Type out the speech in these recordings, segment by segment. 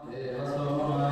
É, ela só é uma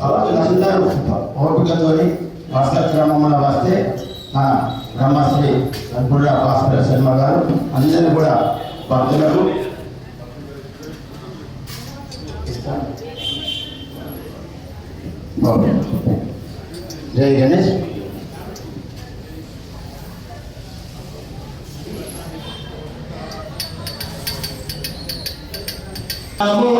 భక్తులందరూ ఓపికతో వస్త్ర క్రమంలో వస్తే మన బ్రహ్మశ్రీ అద్భుత భాస్కర శర్మ గారు అందరూ కూడా భక్తులకు జై గణేష్. Amor.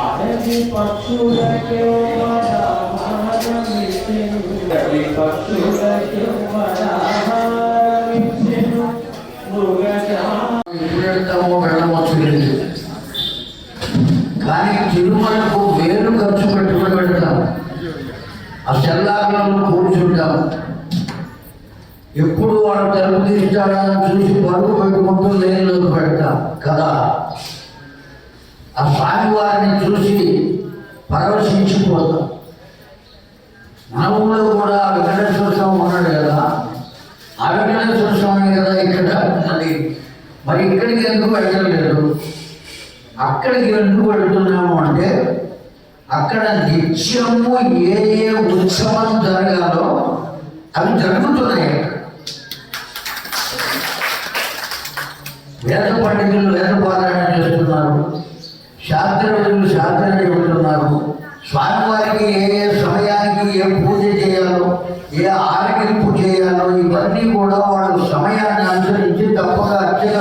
అడవి పక్షులకే కానీ తిరుమలకు వేలు ఖర్చు పెట్టుకుని పెడతాం. ఆ సెల్లార్లలో కూర్చుంటాం ఎప్పుడు వాడు తలుపు తీస్తాడని చూసి పరుగు పెట్టుకుంటూ లేనిలోకి పెడతాం కదా ఆ స్వామివారిని చూసి పరవశించిపోతాం మన ఊళ్ళో కూడా ఆ వెంకటేశ్వర స్వామి ఉన్నాడు కదా ఆ వెంకటేశ్వర స్వామి కదా ఇక్కడ ఉన్నది మరి ఇక్కడికి ఎందుకు వెళ్ళలేదు అక్కడికి ఎందుకు వెళ్తున్నాము అంటే అక్కడ నిత్యము ఏ ఏ ఉత్సవం జరగాలో అవి జరుగుతున్నాయి వేద పండితులు వేద పారాయణ చేస్తున్నారు. శాస్త్రవేదులు శాస్త్ర చెబుతున్నారు. స్వామివారికి ఏ ఏ సమయానికి ఏ పూజ చేయాలో ఏ ఆరగింపు చేయాలో ఇవన్నీ కూడా వాళ్ళు సమయాన్ని అనుసరించి తప్పక అర్చక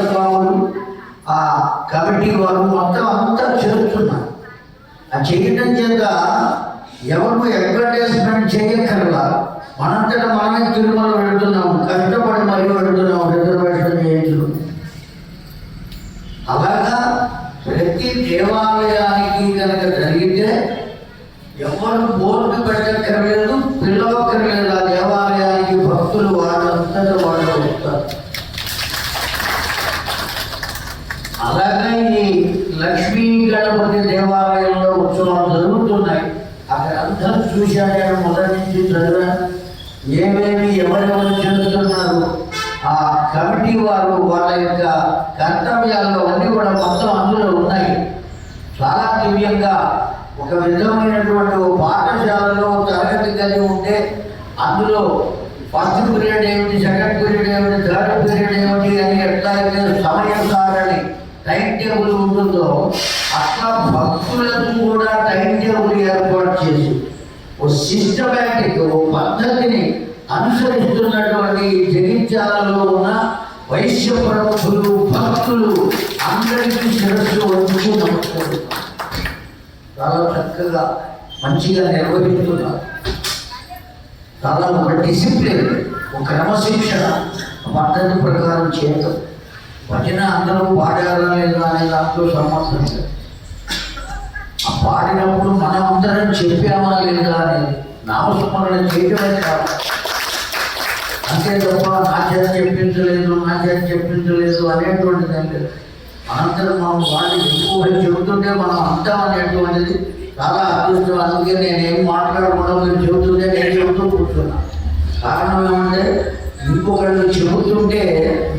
కాబట్టి వారు మొత్తం అంతా చేస్తున్నారు ఆ చేయడం చేత ఎవరు అడ్వర్టైజ్మెంట్ చేయక్కర్లా. మనంతటా మనమే తిరుమల వెళ్తున్నాము కష్టపడి మరియు వెళ్తున్నాము రిజర్వేషన్ అలాగే ఈ లక్ష్మీ గణపతి దేవాలయంలో ఉత్సవం చూశాను నేను మొదటి నుంచి చదివా ఏమేమి ఎవరెవరు చేస్తున్నారు ఆ కమిటీ వారు వాళ్ళ యొక్క కర్తవ్యాల్లో అన్ని కూడా మొత్తం అందులో ఉన్నాయి. చాలా దివ్యంగా ఒక విధమైనటువంటి పాఠశాలలో తరగతి కలిగి ఉంటే అందులో ఫస్ట్ పీరియడ్ ఏమిటి సెకండ్ పీరియడ్ ఏమిటి థర్డ్ పీరియడ్ ఏమిటి అని ఎట్లయితే సమయం సారని టైం టేబుల్ ఉంటుందో అట్లా భక్తులకు కూడా టైం టేబుల్ ఏర్పాటు చేసి ఓ సిస్టమేటిక్ ఓ పద్ధతిని అనుసరిస్తున్నటువంటి జగిత్యాలలో ఉన్న వైశ్య ప్రముఖులు భక్తులు అందరికీ శిరస్సు వచ్చి నమస్కారం చాలా చక్కగా మంచిగా నిర్వహిస్తున్నారు. చాలా ఒక డిసిప్లిన్ ఒక క్రమశిక్షణ పద్ధతి ప్రకారం చేయటం. భజన అందరూ పాడారా లేదా అనే దాంతో సంబంధం లేదు. ఆ పాడినప్పుడు మనం అందరం చెప్పామా లేదా అని నామస్మరణ చేయడమే కాదు. అంతే తప్ప నా చెప్పించలేదు నా చెప్పించలేదు అనేటువంటిది ఏం అనంతరం మనం వాళ్ళు ఎక్కువ చెబుతుంటే మనం అంటాం అనేటువంటిది చాలా అదృష్టం. అందుకే నేను ఏం మాట్లాడకుండా మీరు చెబుతుంటే నేను చెబుతూ కూర్చున్నాను కారణం ఏమంటే ఇంకొకళ్ళు చెబుతుంటే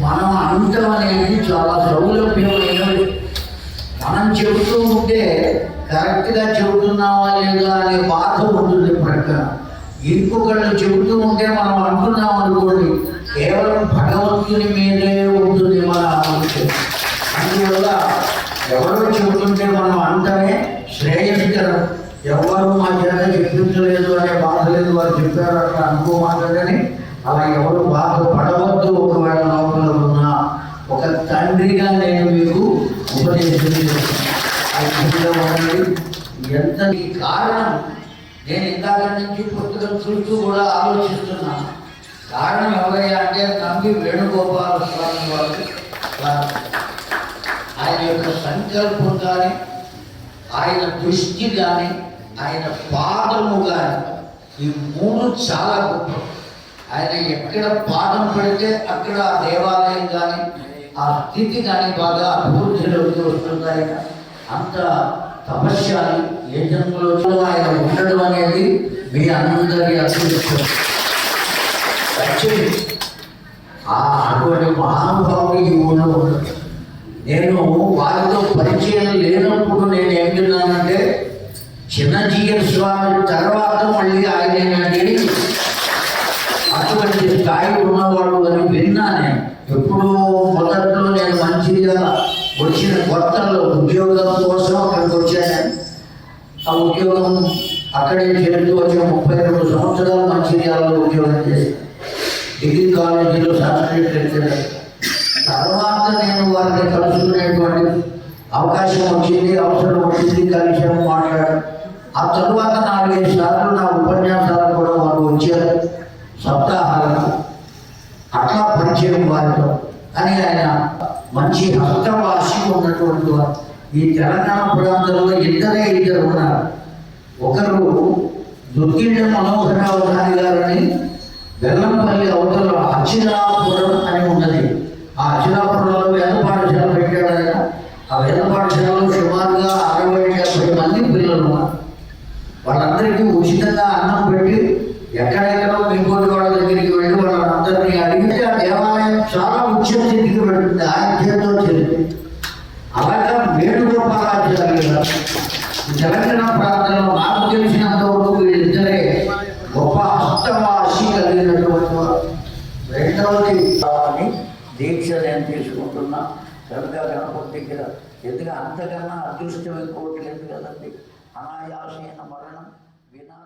మనం అంతం అనేది చాలా సౌలభ్యమైనది. మనం చెబుతూ ఉంటే కరెక్ట్గా చెబుతున్నావా లేదా అనే బాధ ఉంటుంది ప్రక్కన ఇంకొకళ్ళు చెబుతూ ఉంటే మనం అంటున్నాం అనుకోండి కేవలం భగవంతుని మీదే ఉంటుంది మన ఆలోచన. అందువల్ల ఎవరో చెబుతుంటే మనం అంటమే శ్రేయస్కరం. ఎవరు మా చేత చెప్పించలేదు అనే బాధ లేదు వారు చెప్పారు అట్లా అనుకోమాటని అలా ఎవరు బాధ పడవద్దు ఒకవేళ లోపల ఉన్నా ఒక తండ్రిగా నేను మీకు ఉపదేశం ఎంత కారణం నేను ఇందాక నుంచి పుస్తకం చూస్తూ కూడా ఆలోచిస్తున్నాను. కారణం ఎవరయ్యా అంటే నంబి వేణుగోపాల స్వామి వారు. ఆయన యొక్క సంకల్పం కానీ ఆయన దృష్టి కానీ ఆయన పాదము కానీ ఈ మూడు చాలా గొప్ప ఆయన ఎక్కడ పాదం పెడితే అక్కడ దేవాలయం కానీ ఆ స్థితి కానీ బాగా అభివృద్ధిలోకి వస్తుంది అంత తపస్యాలి. ఏ జన్మలో ఆయన ఉండడం అనేది మీ అందరి అదృష్టం. ఆ అటువంటి మహానుభావుడు ఈ ఊళ్ళో ఉండదు నేను వారితో పరిచయం లేనప్పుడు నేను ఏం విన్నానంటే చిన్నజీయర్ స్వామి తర్వాత మళ్ళీ ఆయన అటువంటి స్థాయి ఉన్నవాడు అని విన్నా నేను ఎప్పుడు మొదట్లో నేను మంచిగా వచ్చిన కొత్తలో ఉద్యోగం కోసం అక్కడికి వచ్చాను. ఆ ఉద్యోగం అక్కడే చేరుతూ వచ్చిన ముప్పై రెండు సంవత్సరాలు మంచిర్యాలలో ఉద్యోగం చేశాను. డిగ్రీ కాలేజీలో సంస్కృతి లెక్చరర్. తర్వాత నేను వారిని కలుసుకునేటువంటి అవకాశం వచ్చింది అవసరం వచ్చింది కలిసాము మాట్లాడారు ఆ తరువాత నాలుగైదు సార్లు నా ఉపన్యాసాలు కూడా వారు వచ్చారు. సప్తాహాలకు. అట్లా పరిచయం వారితో. అని ఆయన మంచి హస్తవాసి ఉన్నటువంటి వారు. ఈ తెలంగాణ ప్రాంతంలో ఇద్దరే ఇద్దరు ఉన్నారు. ఒకరు దుర్గిళ్ళ మనోహరరావు గారి గారని బెల్లంపల్లి అవతల అచిరాపురం అని ఉన్నది. ఆ అచిరాపురంలో వేద పాఠశాల పెట్టాడు ఆయన ఆ వేద పాఠశాలలో సుమారుగా అరవై డెబ్బై మంది పిల్లలు ఉన్నారు. వాళ్ళందరికీ ఉచితంగా అన్నం పెట్టి ఎక్కడెక్కడో ఇంకోటి వాళ్ళ దగ్గరికి వెళ్ళి వాళ్ళందరినీ అడిగితే ఆ దేవాలయం చాలా ఉచ్చ స్థితికి పెడుతుంది ఆయన చేతితో చేరింది అలాగా వేణుగోపాలాచార్య గారు ఈ తెలంగాణ ప్రాంతంలో నాకు తెలిసినంత వరకు వీళ్ళిద్దరే గొప్ప హస్తవాసి కలిగినటువంటి వారు రెండవది అని దీక్ష నేను తీసుకుంటున్నా. కనుక గణపతి దగ్గర. ఎందుకంటే అంతకన్నా అదృష్టం ఇంకోటి లేదు కదండి. అనాయాసైన మరణం వినా